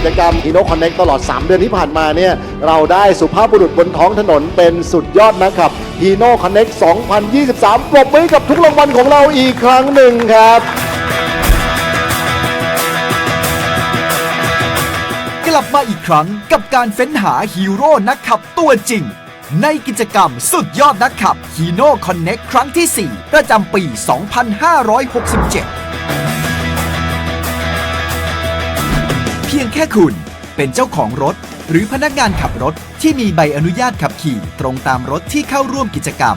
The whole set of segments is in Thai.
กิจกรรม Hino Connect ตลอด 3 เดือนที่ผ่านมาเนี่ยเราได้สุภาพบุรุษบนท้องถนนเป็นสุดยอดนักขับ Hino Connect 2023 ปรบมือให้กับทุกรางวัลของเราอีกครั้งหนึ่งครับกลับมาอีกครั้งกับการเฟ้นหาฮีโร่นักขับตัวจริง ในกิจกรรมสุดยอดนักขับ Hino Connect ครั้งที่ 4 ประจำปี 2567 พียงแค่คุณเป็นเจ้าของรถ หรือพนักงานขับรถที่มีใบอนุญาตขับขี่ตรงตามรถที่เข้าร่วมกิจกรรม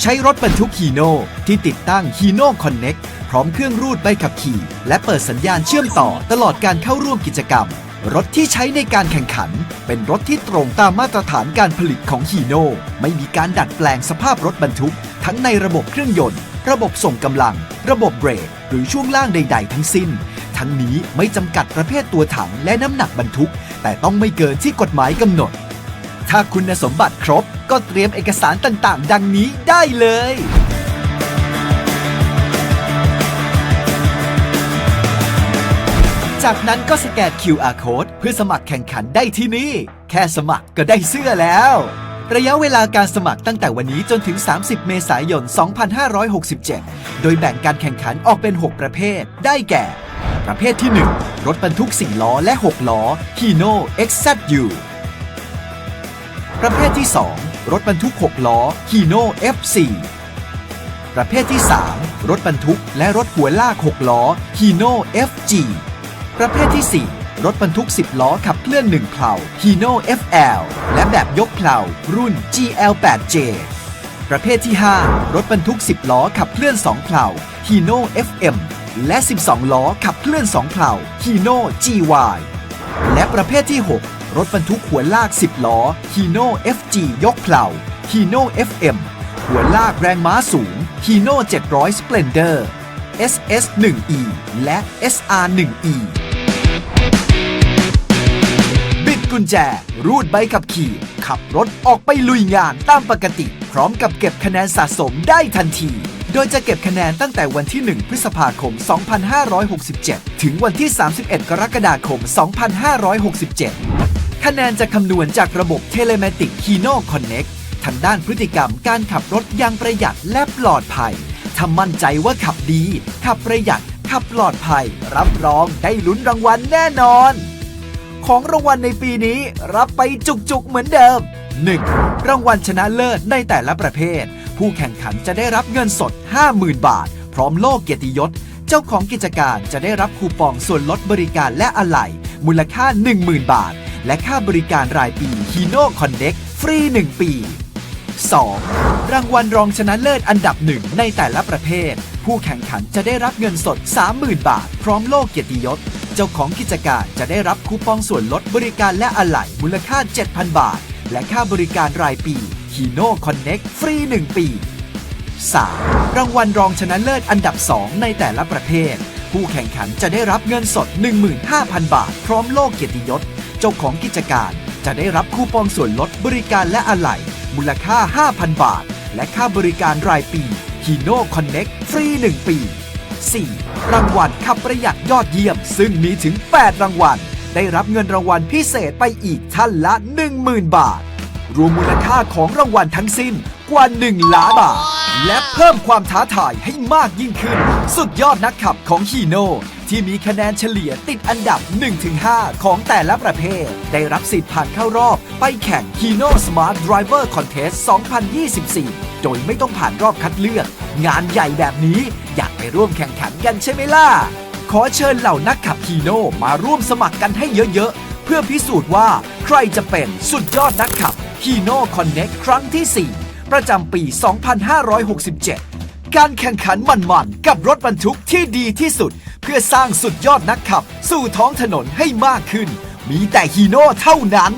ใช้รถบรรทุกฮีโน่ที่ติดตั้ง Hino Connect พร้อมเครื่องรูดใบขับขี่ และเปิดสัญญาณเชื่อมต่อตลอดการเข้าร่วมกิจกรรม รถที่ใช้ในการแข่งขัน เป็นรถที่ตรงตามมาตรฐานการผลิตของฮีโน่ไม่มีการดัดแปลงสภาพรถบรรทุก ทั้งในระบบเครื่องยนต์ ระบบส่งกำลัง ระบบเบรก หรือช่วงล่างใด ๆ ทั้งสิ้น ทั้งนี้ไม่จำกัดประเภทตัวถังและน้ำหนักบรรทุก แต่ต้องไม่เกินที่กฎหมายกำหนด ถ้าคุณสมบัติครบ ก็เตรียมเอกสารต่างๆ ดังนี้ได้เลยจากนั้นก็สแกน QR code เพื่อสมัครแข่งขันได้ที่นี่ แค่สมัครก็ได้เสื้อแล้ว ระยะเวลาการสมัครตั้งแต่วันนี้จนถึง 30 เมษายน 2567 โดยแบ่งการแข่งขันออกเป็น 6 ประเภท ได้แก่ ประเภทที่ 1 รถบรรทุก 4 ล้อและ 6 ล้อ Hino XZU ประเภทที่ 2 รถบรรทุก 6 ล้อ Hino F4 ประเภทที่ 3 รถบรรทุกและรถหัวลาก 6 ล้อ Hino FG ประเภทที่ 4 รถบรรทุก 10 ล้อขับเคลื่อน 1เพลา Hino FL และแบบยกเพลารุ่น GL8J ประเภทที่ 5 รถบรรทุก 10 ล้อขับเคลื่อน 2เพลา Hino FM และ 12 ล้อขับเคลื่อน 2เพลา Hino GY และประเภทที่ 6 รถบรรทุกหัวลาก 10 ล้อ Hino FG ยกเพลา Hino FM หัวลากแรงม้าสูง Hino 700 Splendor SS 1E และ SR 1E บิดกุญแจ รูดใบขับขี่ ขับรถออกไปลุยงานตามปกติ พร้อมกับเก็บคะแนนสะสมได้ทันที โดยจะเก็บคะแนนตั้งแต่วันที่ 1 พฤษภาคม 2567 ถึงวันที่ 31 กรกฎาคม 2567 คะแนนจะคำนวณจากระบบเทเลเมติก Hino Connect ทางด้านพฤติกรรมการขับรถอย่างประหยัดและปลอดภัยถ้ามั่นใจว่าขับดี ขับประหยัด ขับปลอดภัย รับรองได้ลุ้นรางวัลแน่นอน ของรางวัลในปีนี้รับไปจุกๆเหมือนเดิม 1. รางวัลชนะเลิศในแต่ละประเภท ผู้แข่งขันจะได้รับเงินสด 50,000 บาท พร้อมโล่เกียรติยศ เจ้าของกิจการจะได้รับคูปองส่วนลดบริการและอะไหล่มูลค่า 10,000 บาท และค่าบริการรายปี Hino Connect ฟรี 1 ปี 2. รางวัลรองชนะเลิศอันดับหนึ่งในแต่ละประเภท ผู้แข่งขันจะได้รับเงินสด 30,000 บาท พร้อมโล่เกียรติยศ เจ้าของกิจการจะได้รับคูปองส่วนลดบริการและอะไหล่มูลค่า 7,000 บาท และค่าบริการรายปี Hino Connect ฟรี 1 ปี 3. รางวัลรองชนะเลิศอันดับ 2 ในแต่ละประเภท ผู้แข่งขันจะได้รับเงินสด 15,000 บาท พร้อมโล่เกียรติยศ เจ้าของกิจการจะได้รับคูปองส่วนลดบริการและอะไหล่มูลค่า 5,000 บาท และค่าบริการรายปี Hino Connect ฟรี 1 ปี 4. รางวัลขับประหยัดยอดเยี่ยม ซึ่งมีถึง 8 รางวัล ได้รับเงินรางวัลพิเศษไปอีกท่านละ 10,000 บาท รวมมูลค่าของรางวัลทั้งสิ้นกว่า 1 ล้านบาท และเพิ่มความท้าทายให้มากยิ่งขึ้น สุดยอดนักขับของฮีโน่ที่มีคะแนนเฉลี่ยติดอันดับ 1-5 ของแต่ละประเภท ได้รับสิทธิ์ผ่านเข้ารอบ ไปแข่ง Hino Smart Driver Contest 2024 โดยไม่ต้องผ่านรอบคัดเลือก งานใหญ่แบบนี้อยากไปร่วมแข่งขันกันใช่ไหมล่ะ ขอเชิญเหล่านักขับฮีโน่มาร่วมสมัครกันให้เยอะๆ เพื่อพิสูจน์ว่าใครจะเป็นสุดยอดนักขับ Hino Connect ครั้งที่ 4 ประจำปี 2567 การแข่งขันมันๆ กับรถบรรทุกที่ดีที่สุด เพื่อสร้างสุดยอดนักขับ สู่ท้องถนนให้มากขึ้น มีแต่ฮีโน่เท่านั้น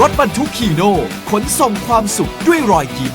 รถบรรทุกฮีโน่ขนส่งความสุขด้วยรอยยิ้ม